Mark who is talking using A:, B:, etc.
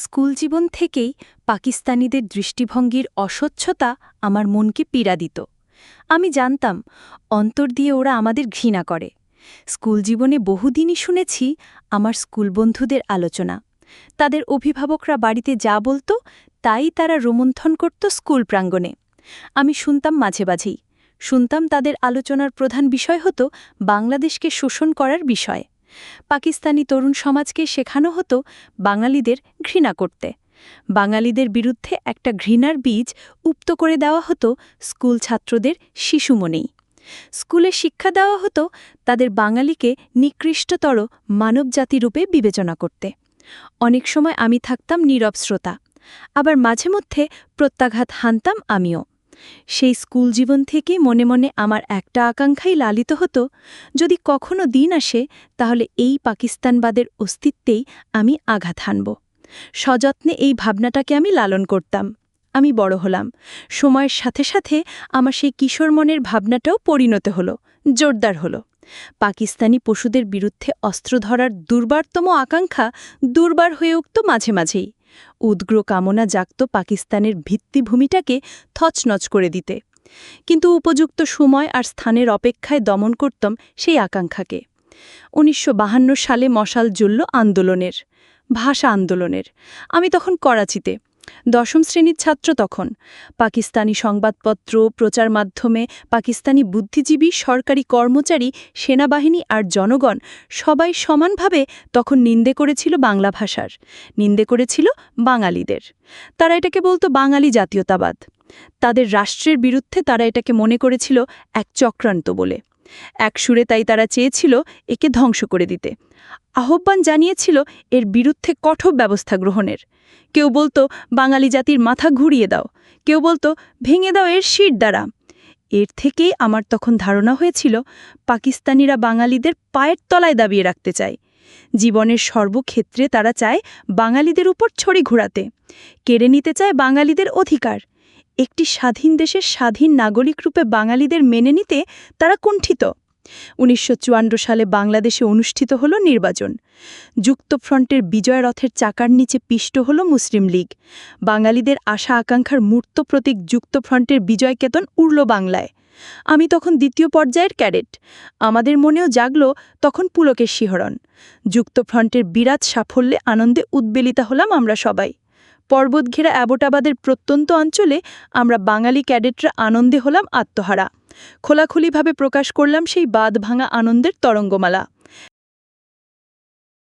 A: School জীবন থেকেই পাকিস্তানিদের দৃষ্টিভঙ্গির অস্বচ্ছতা আমার মনকে পীড়া দিত। আমি জানতাম, অন্তর দিয়ে ওরা আমাদের ঘৃণা করে। স্কুল জীবনে বহুদিনই শুনেছি আমার স্কুল বন্ধুদের আলোচনা। তাদের অভিভাবকরা বাড়িতে যা বলতো, তাই তারা রোমন্থন করত স্কুল প্রাঙ্গণে। আমি শুনতাম মাঝে মাঝেই। শুনতাম তাদের আলোচনার প্রধান বিষয় হতো বাংলাদেশকে শোষণ করার বিষয়। পাকিস্তানি তরুণ সমাজকে শেখানো হতো বাঙালিদের ঘৃণা করতে। বাঙালিদের বিরুদ্ধে একটা ঘৃণার বীজ উপ্ত করে দেওয়া হতো স্কুল ছাত্রদের শিশু মনেই। স্কুলে শিক্ষা দেওয়া হতো তাদের বাঙালিকে নিকৃষ্টতর মানবজাতিরূপে বিবেচনা করতে। অনেক সময় আমি থাকতাম নীরব শ্রোতা, আবার মাঝে মধ্যে প্রত্যাঘাত হানতাম আমিও। সেই স্কুল জীবন থেকে মনে মনে আমার একটা আকাঙ্ক্ষাই লালিত হতো, যদি কখনো দিন আসে, তাহলে এই পাকিস্তানবাদের অস্তিত্বেই আমি আঘাত হানব। সযত্নে এই ভাবনাটাকে আমি লালন করতাম। আমি বড় হলাম। সময়ের সাথে সাথে আমার সেই কিশোর মনের ভাবনাটাও পরিণত হলো, জোরদার হলো। পাকিস্তানি পশুদের বিরুদ্ধে অস্ত্র ধরার দুর্বারতম আকাঙ্ক্ষা দুর্বার হয়ে উঠত মাঝে মাঝেই। উদ্গ্র কামনা জাগত পাকিস্তানের ভিত্তিভূমিটাকে থচনচ করে দিতে। কিন্তু উপযুক্ত সময় আর স্থানের অপেক্ষায় দমন করতম সেই আকাঙ্ক্ষাকে। উনিশশো সালে মশাল জ্বলল আন্দোলনের, ভাষা আন্দোলনের। আমি তখন করাচিতে। দশম শ্রেণির ছাত্র তখন। পাকিস্তানি সংবাদপত্র, প্রচার মাধ্যমে পাকিস্তানি বুদ্ধিজীবী, সরকারি কর্মচারী, সেনাবাহিনী আর জনগণ সবাই সমানভাবে তখন নিন্দে করেছিল বাংলা ভাষার। নিন্দে করেছিল বাঙালিদের। তারা এটাকে বলতো বাঙালি জাতীয়তাবাদ। তাদের রাষ্ট্রের বিরুদ্ধে তারা এটাকে মনে করেছিল এক চক্রান্ত বলে। এক সুরে তাই তারা চেয়েছিল একে ধ্বংস করে দিতে। আহ্বান জানিয়েছিল এর বিরুদ্ধে কঠোর ব্যবস্থা গ্রহণের। কেউ বলতো, বাঙালি জাতির মাথা ঘুরিয়ে দাও। কেউ বলতো, ভেঙে দাও এর শির দ্বারা। এর থেকেই আমার তখন ধারণা হয়েছিল, পাকিস্তানিরা বাঙালিদের পায়ের তলায় দাবিয়ে রাখতে চায়। জীবনের সর্বক্ষেত্রে তারা চায় বাঙালিদের উপর ছড়ি ঘোরাতে। কেড়ে নিতে চায় বাঙালিদের অধিকার। একটি স্বাধীন দেশের স্বাধীন নাগরিক রূপে বাঙালিদের মেনে নিতে তারা কুণ্ঠিত। উনিশশো চুয়ান্ন সালে বাংলাদেশে অনুষ্ঠিত হল নির্বাচন। যুক্তফ্রন্টের বিজয় রথের চাকার নিচে পিষ্ট হল মুসলিম লীগ। বাঙালিদের আশা আকাঙ্ক্ষার মূর্ত প্রতীক যুক্তফ্রন্টের বিজয় কেতন উড়ল বাংলায়। আমি তখন দ্বিতীয় পর্যায়ের ক্যাডেট। আমাদের মনেও জাগল তখন পুলকের শিহরণ। যুক্তফ্রন্টের বিরাট সাফল্যে আনন্দে উদ্বেলিতা হলাম আমরা সবাই। পর্বতঘেরা অ্যাবোটাবাদের প্রত্যন্ত অঞ্চলে আমরা বাঙালি ক্যাডেটরা আনন্দে হলাম আত্মহারা। খোলাখুলিভাবে প্রকাশ করলাম সেই বাদ ভাঙা আনন্দের তরঙ্গমালা।